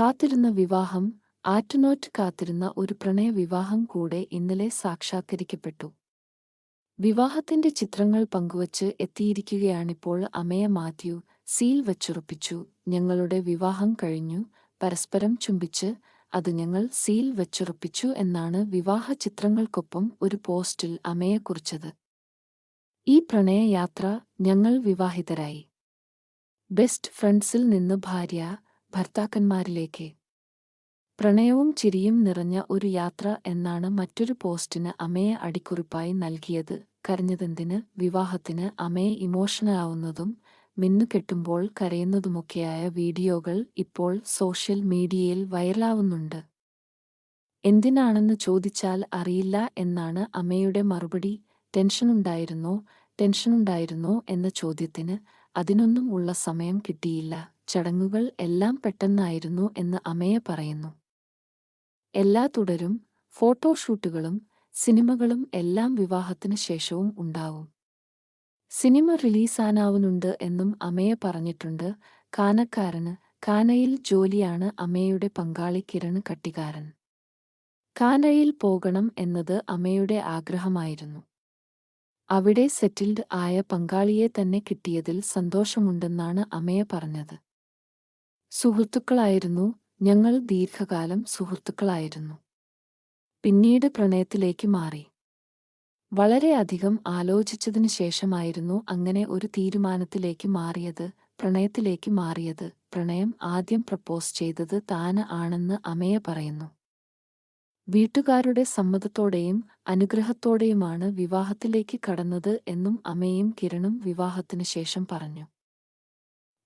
കാത്തിരുന്ന വിവാഹം ആറ്റുനോറ്റ് കാത്തിരുന്ന ഒരു പ്രണയ വിവാഹം കൂടെ ഇന്നലെ സാക്ഷാത്കരിക്കപ്പെട്ടു. വിവാഹത്തിന്റെ ചിത്രങ്ങൾ പങ്കുവച്ച് എത്തിയിരിക്കുകയാണിപ്പോൾ അമയ മാത്യു സീൽ വച്ചുറപ്പിച്ചു. ഞങ്ങളുടെ വിവാഹം കഴിഞ്ഞു. പരസ്പരം ചുംബിച്ച് അത് ഞങ്ങൾ സീൽ വച്ചുറപ്പിച്ചു എന്നാണ് വിവാഹ ചിത്രങ്ങൾക്കൊപ്പം ഒരു പോസ്റ്റിൽ അമയെ കുറിച്ചത്. ഈ പ്രണയയാത്ര ഞങ്ങൾ വിവാഹിതരായി. ബെസ്റ്റ് ഫ്രണ്ട്സിൽ നിന്ന് ഭാര്യ ഭർത്താക്കന്മാരിലേക്ക്. പ്രണയവും ചിരിയും നിറഞ്ഞ ഒരു യാത്ര എന്നാണ് മറ്റൊരു പോസ്റ്റിന് അമ്മയെ അടിക്കുറിപ്പായി നൽകിയത്. കരഞ്ഞതെന്തിന്? വിവാഹത്തിന് അമ്മയെ ഇമോഷണലാവുന്നതും മിന്നുകെട്ടുമ്പോൾ കരയുന്നതുമൊക്കെയായ വീഡിയോകൾ ഇപ്പോൾ സോഷ്യൽ മീഡിയയിൽ വൈറലാവുന്നുണ്ട്. എന്തിനാണെന്ന് ചോദിച്ചാൽ അറിയില്ല എന്നാണ് അമ്മയുടെ മറുപടി. ടെൻഷനുണ്ടായിരുന്നോ? ടെൻഷനുണ്ടായിരുന്നോ എന്ന ചോദ്യത്തിന് അതിനൊന്നും ഉള്ള സമയം കിട്ടിയില്ല. ചടങ്ങുകൾ എല്ലാം പെട്ടെന്നായിരുന്നു എന്ന് അമയ പറയുന്നു. എല്ലാ തുടരും ഫോട്ടോഷൂട്ടുകളും സിനിമകളും എല്ലാം വിവാഹത്തിന് ശേഷവും ഉണ്ടാവും. സിനിമ റിലീസാനാവുന്നുണ്ട് എന്നും അമയ പറഞ്ഞിട്ടുണ്ട് കാനക്കാരന് കാനയിൽ ജോലിയാണ് അമയുടെ പങ്കാളി കിരൺ കട്ടികാരൻ. കാനയിൽ പോകണം എന്നത് അമയുടെ ആഗ്രഹമായിരുന്നു. അവിടെ സെറ്റിൽഡ് ആയ പങ്കാളിയെ തന്നെ കിട്ടിയതിൽ സന്തോഷമുണ്ടെന്നാണ് അമയ പറഞ്ഞത്. സുഹൃത്തുക്കളായിരുന്നു. ഞങ്ങൾ ദീർഘകാലം സുഹൃത്തുക്കളായിരുന്നു. പിന്നീട് പ്രണയത്തിലേക്ക് മാറി. വളരെയധികം ആലോചിച്ചതിനു ശേഷമായിരുന്നു അങ്ങനെ ഒരു തീരുമാനത്തിലേക്ക് മാറിയത് പ്രണയത്തിലേക്ക് മാറിയത്. പ്രണയം ആദ്യം പ്രപ്പോസ് ചെയ്തത് താന് ആണെന്ന് അമയ പറയുന്നു. വീട്ടുകാരുടെ സമ്മതത്തോടെയും അനുഗ്രഹത്തോടെയുമാണ് വിവാഹത്തിലേക്ക് കടന്നത് എന്നും അമയും കിരണും വിവാഹത്തിനു ശേഷം പറഞ്ഞു.